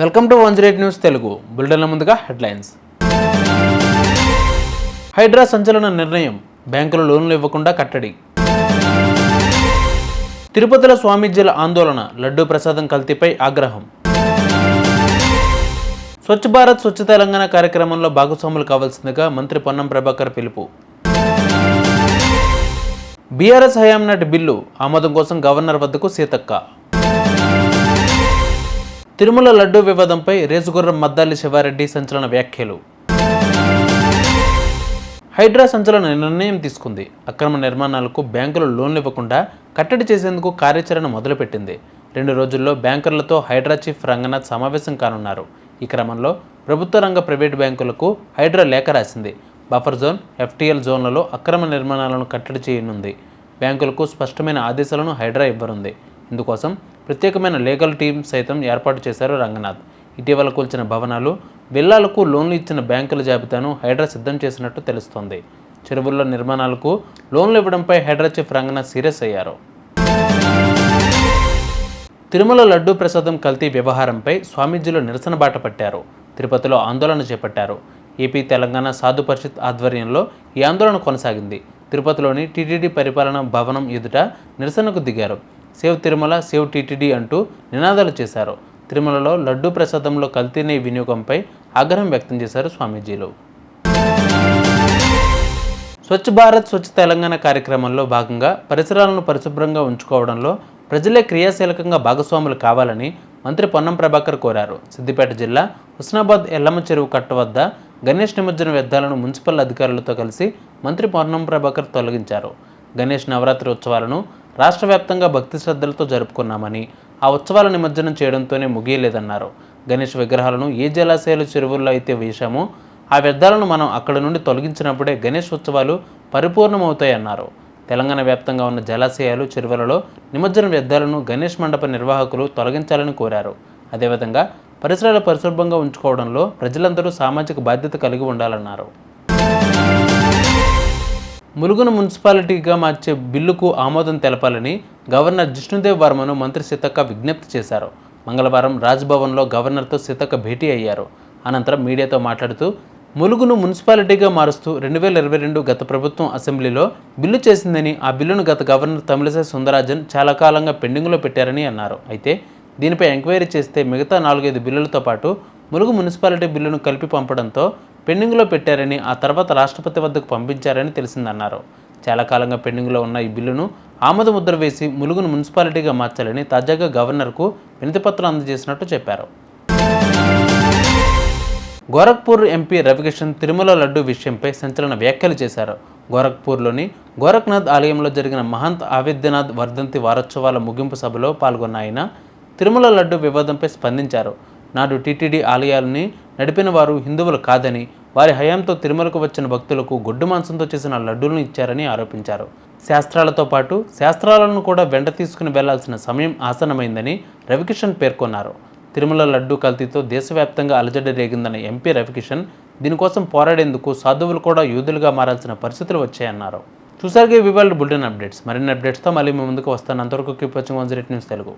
Welcome to one zero news Telugu. బులెటిన్ల ముందుగా headlines. Hydraa సంచలన నిర్ణయం. బ్యాంకులు లోన్లు ఇవ్వకుండా కట్టడి. తిరుపతిలో స్వామీజీల ఆందోళన. లడ్డూ ప్రసాదం కల్తీపై ఆగ్రహం. స్వచ్ఛ భారత్ స్వచ్ఛ తెలంగాణ కార్యక్రమంలో భాగస్వాములు కావాల్సిందిగా మంత్రి పొన్నం ప్రభాకర్ పిలుపు. బీఆర్ఎస్ హయాం నాటి బిల్లు ఆమోదం కోసం గవర్నర్ వద్దకు సీతక్క. తిరుమల లడ్డూ వివాదంపై రేసుగుర్రం మద్దాలి శివారెడ్డి సంచలన వ్యాఖ్యలు. హైడ్రా సంచలన నిర్ణయం తీసుకుంది. అక్రమ నిర్మాణాలకు బ్యాంకులు లోన్లు ఇవ్వకుండా కట్టడి చేసేందుకు కార్యాచరణ మొదలుపెట్టింది. రెండు రోజుల్లో బ్యాంకర్లతో హైడ్రా చీఫ్ రంగనాథ్ సమావేశం కానున్నారు. ఈ క్రమంలో ప్రభుత్వ రంగ ప్రైవేటు బ్యాంకులకు హైడ్రా లేఖ రాసింది. బఫర్ జోన్ ఎఫ్టీఎల్ జోన్లలో అక్రమ నిర్మాణాలను కట్టడి చేయనుంది. బ్యాంకులకు స్పష్టమైన ఆదేశాలను హైడ్రా ఇవ్వనుంది. ఇందుకోసం ప్రత్యేకమైన లీగల్ టీం సైతం ఏర్పాటు చేశారు రంగనాథ్. ఇటీవల కూల్చిన భవనాలు బిల్లాలకు లోన్లు ఇచ్చిన బ్యాంకుల జాబితాను హైడ్రా సిద్ధం చేసినట్టు తెలుస్తోంది. చెరువుల్లో నిర్మాణాలకు లోన్లు ఇవ్వడంపై హైడ్రా చీఫ్ రంగనాథ్ సీరియస్ అయ్యారు. తిరుమల లడ్డూ ప్రసాదం కల్తీ వ్యవహారంపై స్వామీజీలు నిరసన బాట పట్టారు. తిరుపతిలో ఆందోళన చేపట్టారు. ఏపీ తెలంగాణ సాధు పరిషత్ ఆధ్వర్యంలో ఈ ఆందోళన కొనసాగింది. తిరుపతిలోని టీటీడీ పరిపాలన భవనం ఎదుట నిరసనకు దిగారు. సేవ్ తిరుమల సేవ్ టీటీడీ అంటూ నినాదాలు చేశారు. తిరుమలలో లడ్డూ ప్రసాదంలో కల్తీనే వినియోగంపై ఆగ్రహం వ్యక్తం చేశారు స్వామీజీలు. స్వచ్ఛ భారత్ స్వచ్ఛ తెలంగాణ కార్యక్రమంలో భాగంగా పరిసరాలను పరిశుభ్రంగా ఉంచుకోవడంలో ప్రజలే క్రియాశీలకంగా భాగస్వాములు కావాలని మంత్రి పొన్నం ప్రభాకర్ కోరారు. సిద్దిపేట జిల్లా హుస్నాబాద్ ఎల్లమ్మ చెరువు కట్ట వద్ద గణేష్ నిమజ్జన వ్యర్థాలను మున్సిపల్ అధికారులతో కలిసి మంత్రి పొన్నం ప్రభాకర్ తొలగించారు. గణేష్ నవరాత్రి ఉత్సవాలను రాష్ట్ర వ్యాప్తంగా భక్తి శ్రద్ధలతో జరుపుకున్నామని ఆ ఉత్సవాల నిమజ్జనం చేయడంతోనే ముగియలేదన్నారు. గణేష్ విగ్రహాలను ఏ జలాశయాలు చెరువుల్లో అయితే వేశామో ఆ వ్యర్థాలను మనం అక్కడ నుండి తొలగించినప్పుడే గణేష్ ఉత్సవాలు పరిపూర్ణమవుతాయన్నారు. తెలంగాణ వ్యాప్తంగా ఉన్న జలాశయాలు చెరువులలో నిమజ్జన వ్యర్థాలను గణేష్ మండప నిర్వాహకులు తొలగించాలని కోరారు. అదేవిధంగా పరిసరాలు పరిశుభ్రంగా ఉంచుకోవడంలో ప్రజలందరూ సామాజిక బాధ్యత కలిగి ఉండాలన్నారు. ములుగును మున్సిపాలిటీగా మార్చే బిల్లుకు ఆమోదం తెలపాలని గవర్నర్ జిష్ణుదేవ్ వర్మను మంత్రి సీతక్క విజ్ఞప్తి చేశారు. మంగళవారం రాజ్భవన్లో గవర్నర్తో సీతక్క భేటీ అయ్యారు. అనంతరం మీడియాతో మాట్లాడుతూ ములుగును మున్సిపాలిటీగా మారుస్తూ రెండు వేల ఇరవై రెండు గత ప్రభుత్వం అసెంబ్లీలో బిల్లు చేసిందని ఆ బిల్లును గత గవర్నర్ తమిళసై సుందరాజన్ చాలా కాలంగా పెండింగ్లో పెట్టారని అన్నారు. అయితే దీనిపై ఎంక్వైరీ చేస్తే మిగతా నాలుగైదు బిల్లులతో పాటు ములుగు మున్సిపాలిటీ బిల్లును కలిపి పంపడంతో పెండింగ్లో పెట్టారని ఆ తర్వాత రాష్ట్రపతి వద్దకు పంపించారని తెలిసిందన్నారు. చాలా కాలంగా పెండింగ్లో ఉన్న ఈ బిల్లును ఆమోద ముద్ర వేసి ములుగును మున్సిపాలిటీగా మార్చాలని తాజాగా గవర్నర్కు వినతిపత్రం అందజేసినట్టు చెప్పారు. గోరఖ్పూర్ ఎంపీ రవికిషన్ తిరుమల లడ్డు విషయంపై సంచలన వ్యాఖ్యలు చేశారు. గోరఖ్పూర్లోని గోరఖ్నాథ్ ఆలయంలో జరిగిన మహంత్ ఆవిద్యనాథ్ వర్ధంతి వారోత్సవాల ముగింపు సభలో పాల్గొన్న ఆయన తిరుమల లడ్డు వివాదంపై స్పందించారు. నాడు టీటీడీ ఆలయాలని నడిపిన వారు హిందువులు కాదని వారి హయాంతో తిరుమలకు వచ్చిన భక్తులకు గొడ్డు మాంసంతో చేసిన లడ్డూలను ఇచ్చారని ఆరోపించారు. శాస్త్రాలతో పాటు శాస్త్రాలను కూడా వెంట తీసుకుని వెళ్ళాల్సిన సమయం ఆసనమైందని రవికిషన్ పేర్కొన్నారు. తిరుమల లడ్డు కల్తీతో దేశవ్యాప్తంగా అలజడి రేగిందన్న ఎంపీ రవికిషన్ దీనికోసం పోరాడేందుకు సాధువులు కూడా యూదులుగా మారాల్సిన పరిస్థితులు వచ్చాయన్నారు. చూసారుగా వివాళ బులెటిన్ అప్డేట్స్. మరిన్ని అప్డేట్స్తో మళ్ళీ మీ ముందుకు వస్తాను. అంతవరకు keep watching one zero news Telugu.